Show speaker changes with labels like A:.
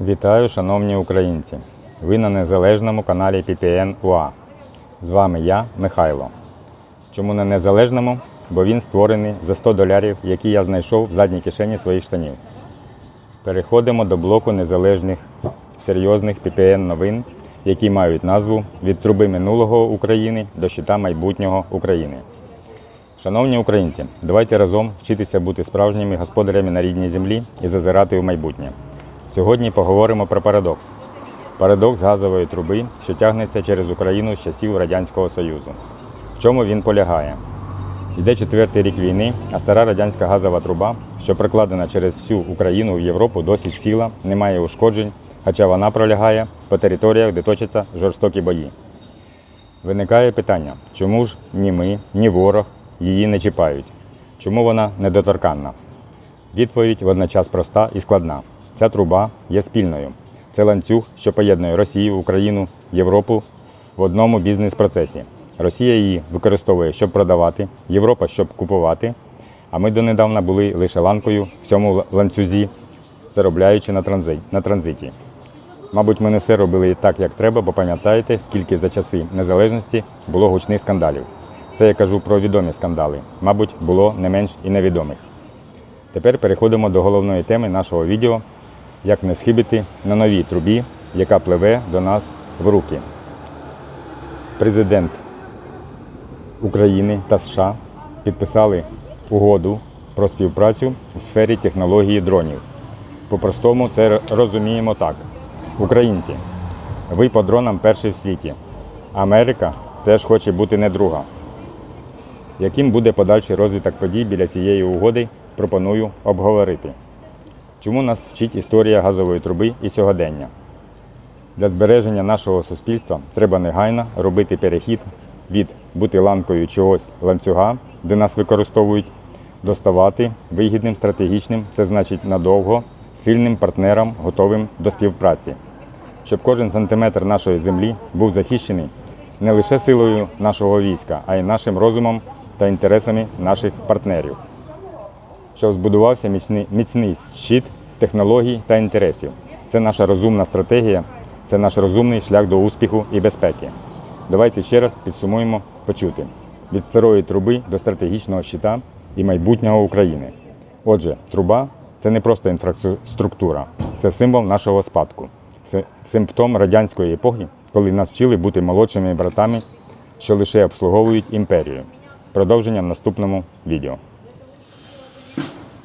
A: Вітаю, шановні українці! Ви на незалежному каналі PPN UA. З вами я, Михайло. Чому на незалежному? Бо він створений за 100 долярів, які я знайшов в задній кишені своїх штанів. Переходимо до блоку незалежних серйозних PPN новин, які мають назву Від труби минулого України до щита майбутнього України. Шановні українці, давайте разом вчитися бути справжніми господарями на рідній землі і зазирати в майбутнє. Сьогодні поговоримо про парадокс. Парадокс газової труби, що тягнеться через Україну з часів Радянського Союзу. В чому він полягає? Йде четвертий рік війни, а стара радянська газова труба, що прокладена через всю Україну в Європу, досить ціла, не має ушкоджень, хоча вона пролягає по територіях, де точаться жорстокі бої. Виникає питання, чому ж ні ми, ні ворог її не чіпають? Чому вона недоторканна? Відповідь водночас проста і складна. Ця труба є спільною. Це ланцюг, що поєднує Росію, Україну, Європу в одному бізнес-процесі. Росія її використовує, щоб продавати, Європа, щоб купувати. А ми донедавна були лише ланкою в цьому ланцюзі, заробляючи на, транзи- на транзиті. Мабуть, ми не все робили так, як треба, бо пам'ятаєте, скільки за часи незалежності було гучних скандалів. Це я кажу про відомі скандали. Мабуть, було не менш і невідомих. Тепер переходимо до головної теми нашого відео як не схибити на новій трубі, яка пливе до нас в руки. Президент України та США підписали угоду про співпрацю в сфері технології дронів. По-простому це розуміємо так. Українці, ви по дронам перші в світі. Америка теж хоче бути не друга. Яким буде подальший розвиток подій біля цієї угоди, пропоную обговорити. Чому нас вчить історія газової труби і сьогодення? Для збереження нашого суспільства треба негайно робити перехід від бути ланкою чогось ланцюга, де нас використовують, до ставати вигідним стратегічним, це значить надовго, сильним партнером, готовим до співпраці. Щоб кожен сантиметр нашої землі був захищений не лише силою нашого війська, а й нашим розумом та інтересами наших партнерів щоб збудувався міцний, міцний щит технологій та інтересів. Це наша розумна стратегія, це наш розумний шлях до успіху і безпеки. Давайте ще раз підсумуємо почути від старої труби до стратегічного щита і майбутнього України. Отже, труба це не просто інфраструктура, це символ нашого спадку, це симптом радянської епохи, коли нас вчили бути молодшими братами, що лише обслуговують імперію. Продовження в наступному відео.